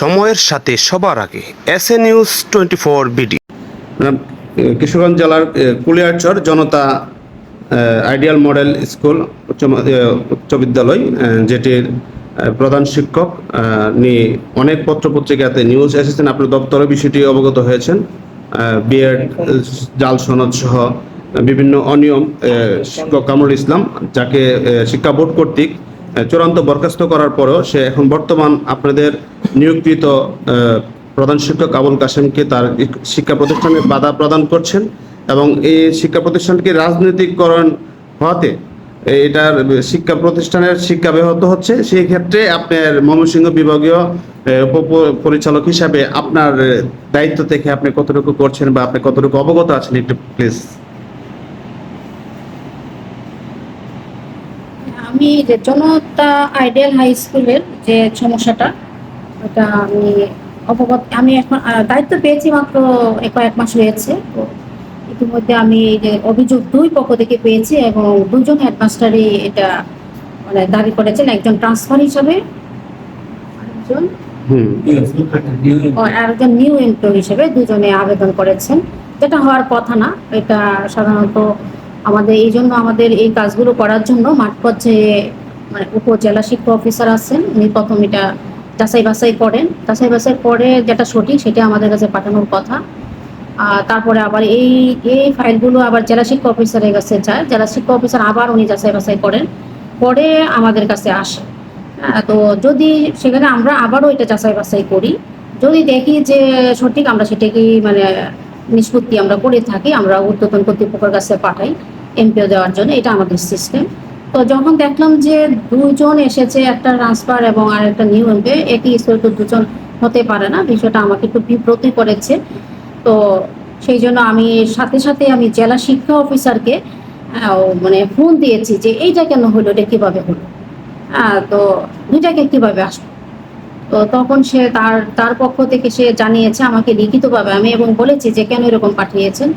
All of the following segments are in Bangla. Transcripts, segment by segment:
সময়ের সাথে সবার আগে S A news twenty four BD. Kishoreganj জেলার Kuliarchar Janata ideal model school, উচ্চ উচ্চ বিদ্যালয় যেটির প্রধান শিক্ষক নিয়ে অনেক পত্র পত্রিকাতে নিউজ এসেছেন। আপনার দপ্তরে বিষয়টি অবগত হয়েছেন। বিএড, জাল সনদ সহ বিভিন্ন অনিয়ম শিক্ষক কামরুল ইসলাম, যাকে শিক্ষা বোর্ড কর্তৃক চূড়ান্ত বরখাস্ত করার পরেও সে এখন বর্তমান আপনাদের নিয়োগকৃত প্রধান শিক্ষক আবুল কাসেমকে তার শিক্ষা প্রতিষ্ঠানে বাধা প্রদান করছেন এবং এই শিক্ষা প্রতিষ্ঠানকে রাজনৈতিককরণ হওয়াতে এটার শিক্ষা প্রতিষ্ঠানের শিক্ষা ব্যাহত হচ্ছে। সেই ক্ষেত্রে আপনার ময়মনসিংহ বিভাগীয় পরিচালক হিসাবে আপনার দায়িত্ব থেকে আপনি কতটুকু করছেন বা আপনি কতটুকু অবগত আছেন একটু প্লিজ আমি যে জনতা আইডিয়াল হাই স্কুলের যে সমস্যাটা ওটা আমি অবগত আমি এখন দায়িত্ব পেয়েছি মাত্র কয়েক মাস হয়েছে তো ইতিমধ্যে আমি যে অভিযোগ দুই পক্ষ থেকে পেয়েছি এবং দুজন হেডমাস্টারই এটা মানে দাবি করেছেন একজন ট্রান্সফার হিসাবে আরেকজন? নিউ এমপ্লয় হিসেবে দুজনে আবেদন করেছেন যেটা হওয়ার কথা না এটা সাধারণত আমাদের এই জন্য আমাদের এই কাজগুলো করার জন্য মাঠ পর্যায়ে মানে উপজেলা শিক্ষা অফিসার আছেন উনি প্রথম এটা যাচাই বাছাই করেন। যাচাই বাছাই করে যেটা সঠিক সেটা আমাদের কাছে পাঠানোর কথা। তারপরে আবার এই এই ফাইলগুলো আবার জেলা শিক্ষা অফিসারের কাছে যায়। জেলা শিক্ষা অফিসার আবার উনি যাচাই বাছাই করেন। পরে আমাদের কাছে আসে। হ্যাঁ, তো যদি সেখানে আমরা আবারও এটা যাচাই বাছাই করি যদি দেখি যে সঠিক আমরা সেটাকেই মানে নিষ্পত্তি আমরা করে থাকি আমরা ঊর্ধ্বতন কর্তৃপক্ষের কাছে পাঠাই এমপিও দেওয়ার জন্য এটা আমাদের সিস্টেম তো যখন দেখলাম যে দুজন এসেছে, একটা ট্রান্সফার এবং আর একটা নিউ এমপি একই স্কুলে তো দুজন হতে পারে না, বিষয়টা আমাকে একটু বিব্রতি করেছে। তো সেই জন্য আমি সাথে সাথে আমি জেলা শিক্ষা অফিসারকে মানে ফোন দিয়েছি যে এইটা কেন হলো, এটা কীভাবে হলো? তো দুইটাকে কীভাবে আসব তো তখন সে তার তার পক্ষ থেকে সে জানিয়েছে আমাকে লিখিতভাবে আমি এবং বলেছি যে কেন এরকম পাঠিয়েছেন?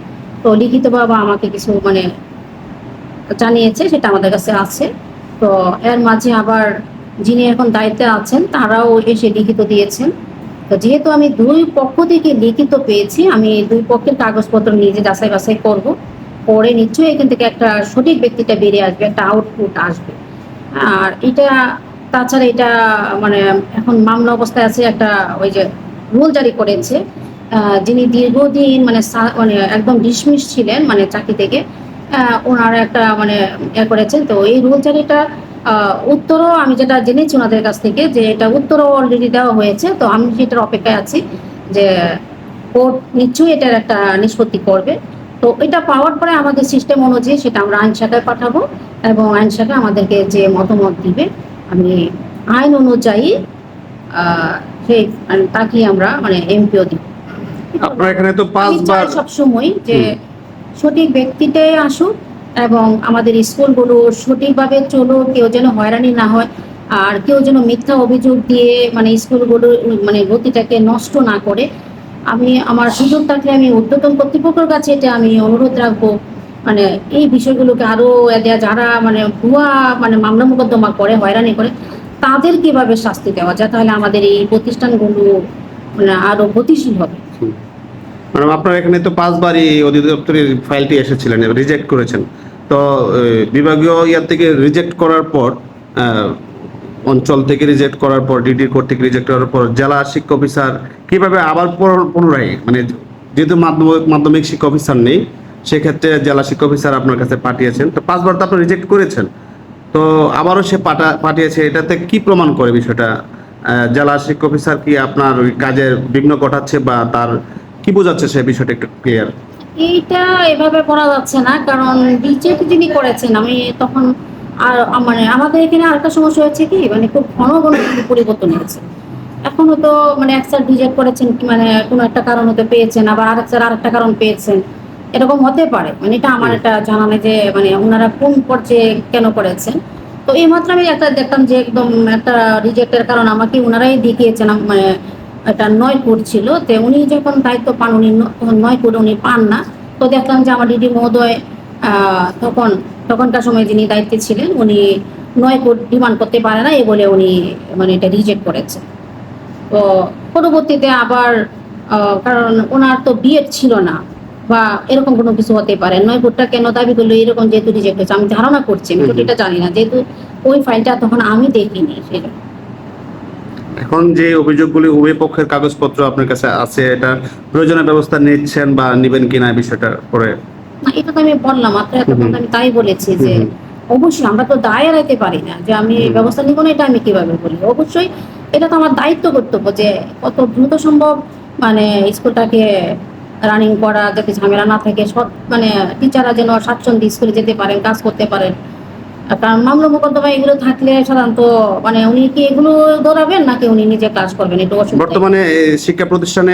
তো লিখিতভাবে আমাকে কিছু মানে জানিয়েছে, সেটা আমাদের কাছে আছে। তো এর মাঝে আবার যিনি এখন দায়িত্বে আছেন, তারাও এসে লিখিত দিয়েছেন। তো যেহেতু আমি দুই পক্ষ থেকে লিখিত পেয়েছি, আমি দুই পক্ষের কাগজপত্র নিজে যাচাই বাছাই করব, পরে নিশ্চয়ই এখান থেকে একটা সঠিক ব্যক্তিটা বেরিয়ে আসবে, একটা আউটপুট আসবে। আর এটা, তাছাড়া এটা মানে এখন মামলা অবস্থায় আছে একটা ওই যে রুল জারি করেছে যিনি দীর্ঘদিন মানে মানে একদম ডিসমিস ছিলেন মানে চাকরি থেকে ওনারা একটা মানে ইয়ে করেছেন। তো এই রুল জারিটা উত্তরও আমি যেটা জেনেছি ওনাদের কাছ থেকে যে এটা উত্তরও অলরেডি দেওয়া হয়েছে। তো আমি সেটার অপেক্ষায় আছি যে কোর্ট নিশ্চয়ই এটার একটা নিষ্পত্তি করবে। তো এটা পাওয়ার পরে আমাদের সিস্টেম অনুযায়ী সেটা আমরা আইন শাখায় পাঠাবো এবং আইন শাখা আমাদেরকে যে মতামত দিবে আমি আইন অনুযায়ী আহ, সেই তাকে আমরা মানে এমপিও দিব। আপনার এখানে তো পাঁচবার সবসময় যে সঠিক ব্যক্তিটাই আসুক এবং আমাদের স্কুলগুলো সঠিকভাবে চলো কেউ যেন হয়রানি না হয় আর কেউ যেন মিথ্যা অভিযোগ দিয়ে মানে স্কুলগুলো মানে গতিটাকে নষ্ট না করে। আমি, আমার সুযোগ থাকলে আমি উদ্যোতন কর্তৃপক্ষের কাছে এটা আমি অনুরোধ রাখব। মানে এই বিষয়গুলোকে আরও এদের যারা মানে ভুয়া মানে মামলা মোকদ্দমা করে, হয়রানি করে, তাদের কীভাবে শাস্তি দেওয়া যায়? তাহলে আমাদের এই প্রতিষ্ঠানগুলো মানে আরও গতিশীল হবে। ম্যাডাম আপনার এখানে তো পাঁচবারই অধিদপ্তরের ফাইলটি এসেছিলেন রিজেক্ট করেছেন। তো বিভাগীয় ইয়ার থেকে রিজেক্ট করার পর অঞ্চল থেকে রিজেক্ট করার পর ডিডি কোর্ট থেকে রিজেক্ট করার পর, জেলা শিক্ষা অফিসার কীভাবে আবার পুনরায় মানে যেহেতু মাধ্যমিক মাধ্যমিক শিক্ষা অফিসার নেই, সেক্ষেত্রে জেলা শিক্ষা অফিসার আপনার কাছে পাঠিয়েছেন। তো পাঁচবার তো আপনি রিজেক্ট করেছেন। তো আবারও সে পাঠা পাঠিয়েছে, এটাতে কি প্রমাণ করে বিষয়টা? জেলা শিক্ষা অফিসার কি আপনার কাজের বিঘ্ন ঘটাচ্ছে বা তার কি বোঝাচ্ছে সে বিষয়টা একটু ক্লিয়ার এইটা এভাবে করা যাচ্ছে না কারণ রিজেক্ট যিনি করেছেন আমি তখন আর মানে আমাদের এখানে আরেকটা সমস্যা হয়েছে কি মানে খুব ঘন ঘন পরিবর্তন হয়েছে। এখনও তো মানে এক স্যার রিজেক্ট করেছেন কি মানে কোনো একটা কারণ হতে পেয়েছেন আবার আরেক স্যার আরেকটা কারণ পেয়েছেন। এরকম হতে পারে মানে এটা আমার এটা জানা নেই যে মানে ওনারা কোন পর্যায়ে কেন করেছেন। তো এই মাত্র আমি একটা দেখলাম যে একদম একটা রিজেক্টের কারণ আমাকে ওনারাই দেখিয়েছেন মানে একটা নয় কোট ছিল তো উনি যখন দায়িত্ব পান উনি নয় কোট উনি পান না। তো দেখলাম যে আমার দিদি মহোদয় তখন তখনকার সময় যিনি দায়িত্বে ছিলেন উনি নয় কোট ডিমান্ড করতে পারে না এ বলে উনি মানে এটা রিজেক্ট করেছে। তো পরবর্তীতে আবার আহ, কারণ ওনার তো বিএড ছিল না বা এরকম কোনো কিছু হতে পারে। নয় কোটটা কেন দাবি করল এরকম যেহেতু রিজেক্ট হয়েছে আমি ধারণা করছি আমি হুম। জানি না। যেহেতু ওই ফাইলটা তখন আমি দেখিনি সেটা। এখন যে অভিযোগগুলি উভয় পক্ষের কাগজপত্র আপনার কাছে আছে এটা প্রয়োজনীয় ব্যবস্থা নিচ্ছেন বা নেবেন কিনা বিষয়টা পরে? এটা তো আমি বললাম মাত্র এতক্ষণ। আমি তাই বলেছি যে অবশ্যই আমরা তো দায় এড়াইতে পারি না যে আমি ব্যবস্থা নিব না এটা আমি কীভাবে বলি? অবশ্যই এটা তো আমার দায়িত্ব কর্তব্য যে কত দ্রুত সম্ভব মানে স্কুলটাকে রানিং করা যাতে ঝামেলা না থাকে সব মানে টিচাররা যেন স্বাচ্ছন্দ্য স্কুলে যেতে পারেন কাজ করতে পারেন। কারণ মামলা মোকদ্দমা এগুলো থাকলে সাধারণত মানে উনি কি এগুলো দৌড়াবেন নাকি উনি নিজে ক্লাস করবেন? একটু বর্তমানে শিক্ষা প্রতিষ্ঠানে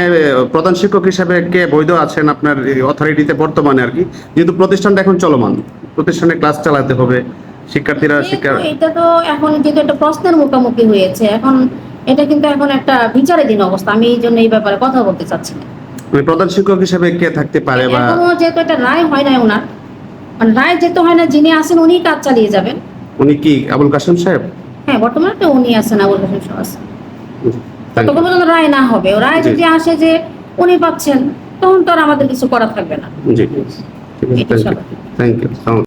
প্রধান শিক্ষক হিসেবে কে বৈধ আছেন আপনার অথরিটিতে বর্তমানে আর কি? যেহেতু প্রতিষ্ঠানটা এখন চলমান প্রতিষ্ঠানে ক্লাস চালাতে হবে শিক্ষার্থীরা শিক্ষা এটা তো এখন যেহেতু একটা প্রশ্নের মুখোমুখি হয়েছে এখন এটা কিন্তু এখন একটা বিচারাধীন অবস্থা আমি এই জন্য এই ব্যাপারে কথা বলতে চাচ্ছি না। মানে প্রধান শিক্ষক হিসেবে কে থাকতে পারে বা যেহেতু একটা রায় হয় না ওনার মানে রায় যেতে হয় না যিনি আসেন উনি কাজ চালিয়ে যাবেন। উনি কি আবুল কাসেম সাহেব? হ্যাঁ বর্তমানে তো উনি আছেন আবুল কাসেম সাহেব আছেন. তখন পর্যন্ত রায় না হবে। ও রায় যদি আসে যে উনি পাচ্ছেন তখন তো আর আমাদের কিছু করা থাকবে না। জি থ্যাংক ইউ